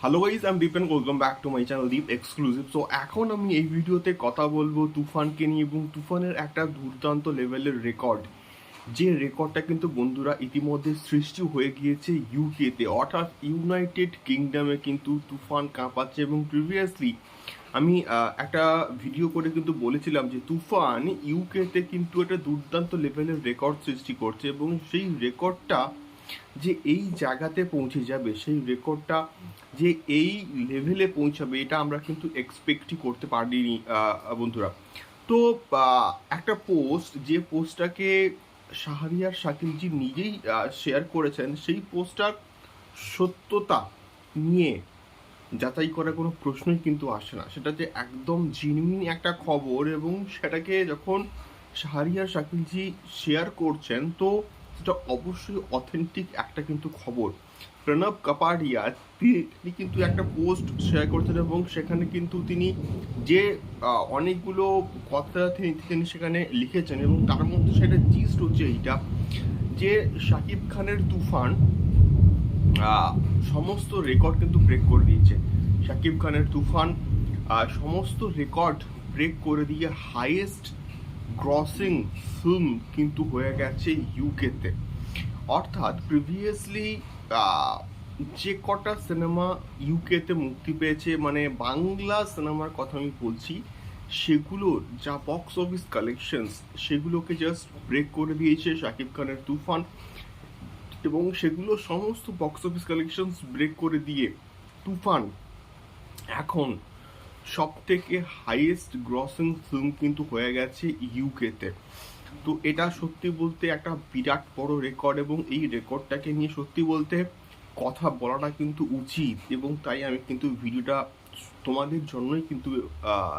Hello guys I am Deep and welcome back to my channel Deep exclusive so এখন আমি এই ভিডিওতে কথা বলব তুফানকে নিয়ে এবং তুফানের একটা দুর্দান্ত লেভেলের রেকর্ড যে রেকর্ডটা কিন্তু বন্ধুরা ইতিমধ্যে সৃষ্টি হয়ে গিয়েছে ইউকেতে অর্থাৎ ইউনাইটেড কিংডমে কিন্তু তুফান কাঁপাচ্ছে এবং প্রিভিয়াসলি আমি একটা ভিডিও করে কিন্তু বলেছিলাম যে তুফান ইউকেতে কিন্তু একটা দুর্দান্ত লেভেলের রেকর্ড সৃষ্টি করছে এবং সেই রেকর্ডটা যে এই জায়গাতে পৌঁছে যাবে, সেই রেকর্ডটা যে এই লেভেলে পৌঁছাবে, এটা আমরা কিন্তু এক্সপেক্টই করতে পারিনি বন্ধুরা। তো একটা পোস্ট যে পোস্টটাকে শাহরিয়ার শাকিলজি নিজেই শেয়ার করেছেন, সেই পোস্টটার সত্যতা নিয়ে যাচাই করার কোনো প্রশ্নই কিন্তু আসে না। সেটা যে একদম জিনমিন একটা খবর এবং সেটাকে যখন শাহরিয়ার শাকিলজি শেয়ার করছেন, তো সেটা অবশ্যই অথেন্টিক একটা কিন্তু খবর। প্রণব কাপাডিয়া, তিনি কিন্তু একটা পোস্ট শেয়ার করছেন এবং সেখানে কিন্তু তিনি যে অনেকগুলো কথা তিনি সেখানে লিখেছেন এবং তার মধ্যে সেটা জিস্ট হচ্ছে এইটা যে শাকিব খানের তুফান সমস্ত রেকর্ড কিন্তু ব্রেক করে দিয়েছে। শাকিব খানের তুফান সমস্ত রেকর্ড ব্রেক করে দিয়ে হাইয়েস্ট গ্রসিং ফিল্ম কিন্তু হয়ে গেছে ইউকেতে অর্থাৎ প্রিভিয়াসলি যে কটা সিনেমা ইউকেতে মুক্তি পেয়েছে মানে বাংলা সিনেমার কথা আমি বলছি সেগুলোর যা বক্স অফিস কালেকশনস সেগুলোকে জাস্ট ব্রেক করে দিয়েছে শাকিব খানের তুফান এবং সেগুলো সমস্ত বক্স অফিস কালেকশনস ব্রেক করে দিয়ে তুফান এখন সব থেকে হাইয়েস্ট গ্রসিং ফিল্ম কিন্তু হয়ে গেছে ইউকেতে তো। এটা সত্যি বলতে একটা বিরাট বড় রেকর্ড এবং এই রেকর্ডটাকে নিয়ে সত্যি বলতে কথা বলাটা কিন্তু উচিত এবং তাই আমি কিন্তু ভিডিওটা তোমাদের জন্যই কিন্তু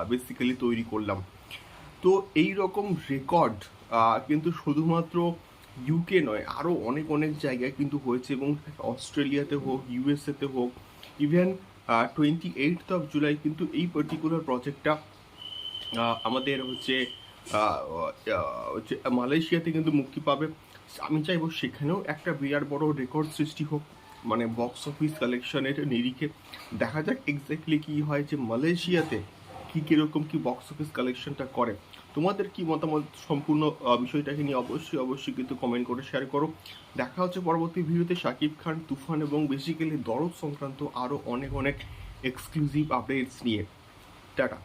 বেসিক্যালি তৈরি করলাম। তো এই রকম রেকর্ড কিন্তু শুধুমাত্র ইউকে নয় আরও অনেক অনেক জায়গায় কিন্তু হয়েছে এবং অস্ট্রেলিয়াতে হোক ইউএসএতে হোক even twenty eighth of July কিন্তু এই পার্টিকুলার প্রজেক্টটা আমাদের হচ্ছে মালয়েশিয়াতে কিন্তু মুক্তি পাবে। আমি চাইব সেখানেও একটা বিরাট বড় রেকর্ড সৃষ্টি হোক মানে বক্স অফিস কালেকশনের নিরিখে। দেখা যাক এক্স্যাক্টলি কী হয় যে মালয়েশিয়াতে কি কীরকম কি বক্স অফিস কালেকশনটা করে? তোমাদের কি মতামত সম্পূর্ণ বিষয়টাকে নিয়ে অবশ্যই অবশ্যই কিন্তু কমেন্ট করে শেয়ার করো। দেখা হচ্ছে পরবর্তী ভিডিওতে শাকিব খান, তুফান এবং বেসিক্যালি দরদ সংক্রান্ত আরও অনেক অনেক এক্সক্লুসিভ আপডেটস নিয়ে। টাটা।